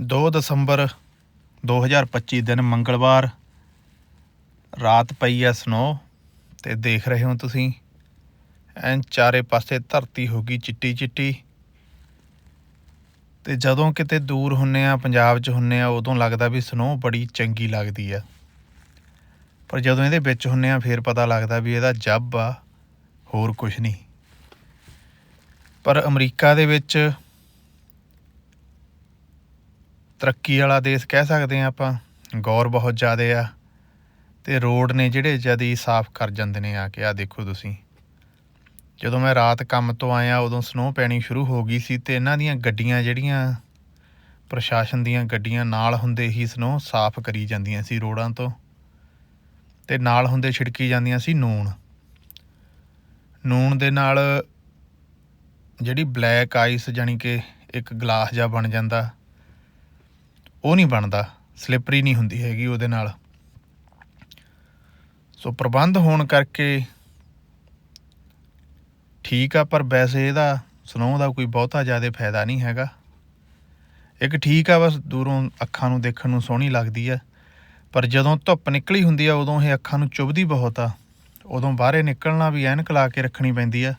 2 ਦਸੰਬਰ 2025 ਦਿਨ ਮੰਗਲਵਾਰ, ਰਾਤ ਪਈ ਆ ਸਨੋ ਤੇ ਦੇਖ ਰਹੇ ਹੋ ਤੁਸੀਂ। ਐਨ ਚਾਰੇ ਪਾਸੇ ਧਰਤੀ ਹੋ ਗਈ ਚਿੱਟੀ ਚਿੱਟੀ। ਤੇ ਜਦੋਂ ਕਿਤੇ ਦੂਰ ਹੁੰਨੇ ਆ, ਪੰਜਾਬ 'ਚ ਹੁੰਨੇ ਆ, ਉਦੋਂ ਲੱਗਦਾ ਵੀ ਸਨੋ ਬੜੀ ਚੰਗੀ ਲੱਗਦੀ ਆ। ਪਰ ਜਦੋਂ ਇਹਦੇ ਵਿੱਚ ਹੁੰਨੇ ਆ, ਫੇਰ ਪਤਾ ਲੱਗਦਾ ਵੀ ਇਹਦਾ ਜੱਬ ਆ, ਹੋਰ ਕੁਝ ਨਹੀਂ। ਪਰ ਅਮਰੀਕਾ ਦੇ ਵਿੱਚ ਤਰੱਕੀ ਵਾਲਾ ਦੇਸ਼ ਕਹਿ ਸਕਦੇ ਆ ਆਪਾਂ। ਗੌਰ ਬਹੁਤ ਜ਼ਿਆਦਾ ਆ। ਤੇ ਰੋਡ ਨੇ ਜਿਹੜੇ ਜਦੀ ਸਾਫ਼ ਕਰ ਜਾਂਦੇ ਨੇ ਆ ਕੇ ਆ ਦੇਖੋ ਤੁਸੀਂ। ਜਦੋਂ ਮੈਂ ਰਾਤ ਕੰਮ ਤੋਂ ਆਇਆ, ਉਦੋਂ ਸਨੋ ਪੈਣੀ ਸ਼ੁਰੂ ਹੋ ਗਈ ਸੀ ਤੇ ਇਹਨਾਂ ਦੀਆਂ ਗੱਡੀਆਂ ਜਿਹੜੀਆਂ, ਪ੍ਰਸ਼ਾਸਨ ਦੀਆਂ ਗੱਡੀਆਂ ਨਾਲ ਹੁੰਦੇ ਹੀ ਸਨੋ ਸਾਫ਼ ਕਰੀ ਜਾਂਦੀਆਂ ਸੀ ਰੋਡਾਂ ਤੋਂ। ਤੇ ਨਾਲ ਹੁੰਦੇ ਛਿੜਕੀ ਜਾਂਦੀਆਂ ਸੀ ਨੂਣ। ਨੂਣ ਦੇ ਨਾਲ ਜਿਹੜੀ ਬਲੈਕ ਆਈਸ ਜਾਨੀ ਕਿ ਇੱਕ ਗਲਾਸ ਜਿਹਾ ਬਣ ਜਾਂਦਾ। ਉਹ ਨਹੀਂ ਬਣਦਾ ਸਲਿਪਰੀ ਨਹੀਂ ਹੁੰਦੀ ਹੈਗੀ ਉਹਦੇ ਨਾਲ। ਸੋ ਪ੍ਰਬੰਧ ਹੋਣ ਕਰਕੇ ਠੀਕ ਆ, ਪਰ ਵੈਸੇ ਇਹਦਾ ਸਨੋ ਦਾ ਕੋਈ ਬਹੁਤਾ ਜ਼ਿਆਦਾ ਫਾਇਦਾ ਨਹੀਂ ਹੈਗਾ। ਇੱਕ ਠੀਕ ਆ, ਬਸ ਦੂਰੋਂ ਅੱਖਾਂ ਨੂੰ ਦੇਖਣ ਨੂੰ ਸੋਹਣੀ ਲੱਗਦੀ ਆ। ਪਰ ਜਦੋਂ ਧੁੱਪ ਨਿਕਲੀ ਹੁੰਦੀ ਆ, ਉਦੋਂ ਇਹ ਅੱਖਾਂ ਨੂੰ ਚੁਭਦੀ ਬਹੁਤ ਆ। ਉਦੋਂ ਬਾਹਰੇ ਨਿਕਲਣਾ ਵੀ ਐਨਕ ਲਾ ਕੇ ਰੱਖਣੀ ਪੈਂਦੀ ਆ।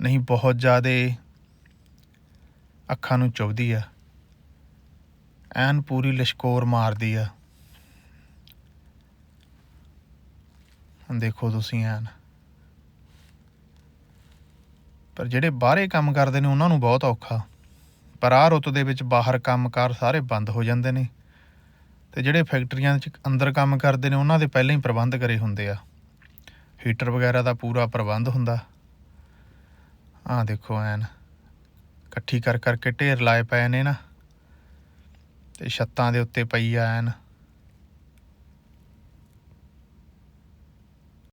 ਨਹੀਂ, ਬਹੁਤ ਜ਼ਿਆਦਾ ਅੱਖਾਂ ਨੂੰ ਚੁਭਦੀ ਆ। ਐਨ ਪੂਰੀ ਲਸ਼ਕੋਰ ਮਾਰਦੀ ਆ। ਦੇਖੋ ਤੁਸੀਂ ਐਨ। ਪਰ ਜਿਹੜੇ ਬਾਹਰੇ ਕੰਮ ਕਰਦੇ ਨੇ, ਉਹਨਾਂ ਨੂੰ ਬਹੁਤ ਔਖਾ। ਪਰ ਆਹ ਰੁੱਤ ਦੇ ਵਿੱਚ ਬਾਹਰ ਕੰਮਕਾਰ ਸਾਰੇ ਬੰਦ ਹੋ ਜਾਂਦੇ ਨੇ। ਤੇ ਜਿਹੜੇ ਫੈਕਟਰੀਆਂ 'ਚ ਅੰਦਰ ਕੰਮ ਕਰਦੇ ਨੇ, ਉਹਨਾਂ ਦੇ ਪਹਿਲਾਂ ਹੀ ਪ੍ਰਬੰਧ ਕਰੇ ਹੁੰਦੇ ਆ। ਹੀਟਰ ਵਗੈਰਾ ਦਾ ਪੂਰਾ ਪ੍ਰਬੰਧ ਹੁੰਦਾ। ਆਹ ਦੇਖੋ ਐਨ। ਇਕੱਠੀ ਕਰ ਕਰਕੇ ਢੇਰ ਲਾਏ ਪਏ ਨੇ ਨਾ। ਤੇ ਛੱਤਾਂ ਦੇ ਉੱਤੇ ਪਈ ਆ ਐਨ।